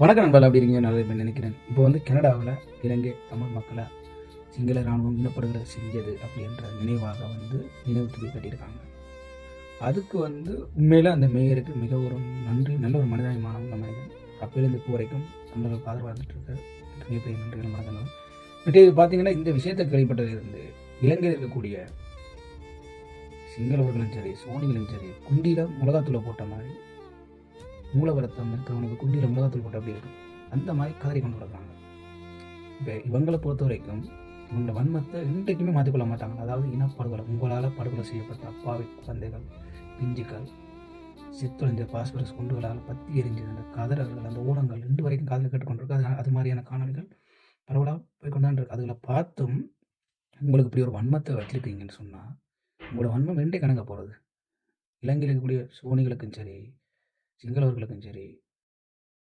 வணக்கம் நண்பர்கள் அப்படி இருக்கீங்க? நல்லா நினைக்கிறேன். இப்போ வந்து கனடாவில் இலங்கை தமிழ் மக்களை சிங்கள இராணுவம் இன்னப்படுகிற செஞ்சது அப்படின்ற நினைவாக வந்து நினைவு துறை கட்டியிருக்காங்க. அதுக்கு வந்து உண்மையில் அந்த மேயருக்கு மிக ஒரு நன்றி நல்ல ஒரு மனிதாயமான மனிதன் அப்பையிலேருந்து இப்போ வரைக்கும் தமிழர்களுக்கு ஆதரவாக இருந்துட்டு மிகப்பெரிய நன்றிகள் மறக்கணும் பட் இது பார்த்தீங்கன்னா இந்த விஷயத்தை கேள்விப்பட்டதிலிருந்து இலங்கையில் இருக்கக்கூடிய சிங்களவர்களும் சரி சோனிகளும் சரி குண்டியில் மிளகாத்தூளை போட்ட மாதிரி மூலவரத்தம் இருக்கவனுக்கு குண்டியில் மிளகாத்தூள் போட்டு அப்படி இருக்கும். அந்த மாதிரி கதறி கொண்டு வர்றாங்க இப்போ இவங்களை பொறுத்த வரைக்கும் இவங்களோட வன்மத்தை இன்றைக்குமே மாற்றிக்கொள்ள மாட்டாங்க. அதாவது இனப்படுகொலை உங்களால் படுகொலை செய்யப்பட்ட அப்பாவி குழந்தைகள் பிஞ்சுக்கள் சித்தொழிஞ்ச பாஸ்பரஸ் குண்டுகளால் பற்றி எரிஞ்சது அந்த கதறல்கள் அந்த ஊடகங்கள் ரெண்டு வரைக்கும் காதில் கேட்டுக்கொண்டிருக்கு. அது அது மாதிரியான காணொலிகள் பரவலாக போய் கொண்டாண்டு இருக்கு. அதில் பார்த்தும் உங்களுக்கு இப்படி ஒரு வன்மத்தை வச்சுருக்கீங்கன்னு சொன்னால் உங்களோட வன்மம் ரெண்டே கணக்க போகிறது இலங்கையில் இருக்கக்கூடிய சோனிகளுக்கும் சரி சிங்களவர்களுக்கும் சரி